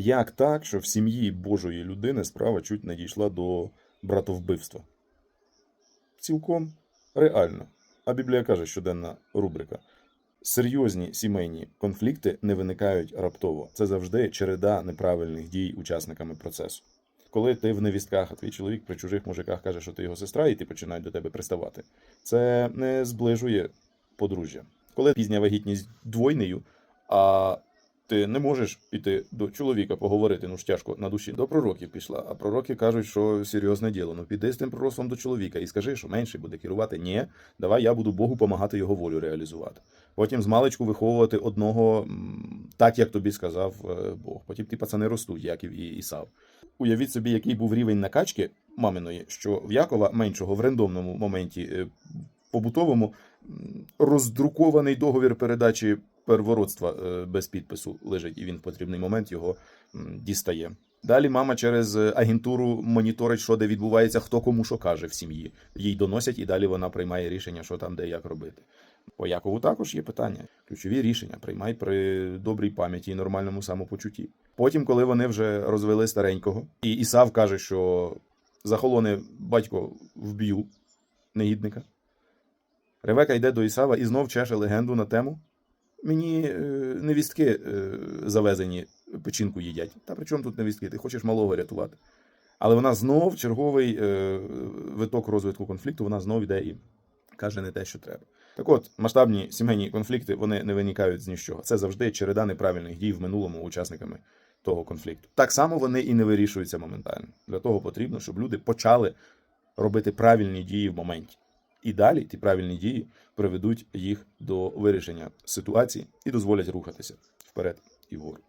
Як так, що в сім'ї Божої людини справа чуть не дійшла до братовбивства? Цілком реально. А Біблія каже, щоденна рубрика. Серйозні сімейні конфлікти не виникають раптово. Це завжди череда неправильних дій учасниками процесу. Коли ти в невістках, а твій чоловік при чужих мужиках каже, що ти його сестра, і ти починають до тебе приставати, це не зближує подружжя. Коли пізня вагітність двойнею, а ти не можеш піти до чоловіка поговорити, ну ж тяжко на душі. До пророків пішла, а пророки кажуть, що серйозне діло. Ну піди з тим пророцтвом до чоловіка і скажи, що менший буде керувати. Ні, давай я буду Богу помагати його волю реалізувати. Потім з маличку виховувати одного так, як тобі сказав е, Бог. Потім ті пацани ростуть, Яків і Ісав. Уявіть собі, який був рівень накачки маминої, що в Якова меншого в рандомному моменті е, побутовому роздрукований договір передачі первородства е, без підпису лежить, і він в потрібний момент його дістає. Далі мама через е, агентуру моніторить, що де відбувається, хто кому що каже в сім'ї. Їй доносять, і далі вона приймає рішення, що там, де як робити. По Якову також є питання. Ключові рішення приймай при добрій пам'яті і нормальному самопочутті. Потім, коли вони вже розвели старенького, і Ісав каже, що захолоне батько вб'ю негідника. Ревека йде до Ісава і знов чеше легенду на тему. Мені е, невістки е, завезені печінку їдять. Та при чому тут невістки? Ти хочеш малого рятувати. Але вона знов черговий е, виток розвитку конфлікту, вона знов йде і каже не те, що треба. Так от, масштабні сімейні конфлікти вони не виникають з нічого. Це завжди череда неправильних дій в минулому учасниками того конфлікту. Так само вони і не вирішуються моментально. Для того потрібно, щоб люди почали робити правильні дії в моменті. І далі ті правильні дії приведуть їх до вирішення ситуації і дозволять рухатися вперед і вгору.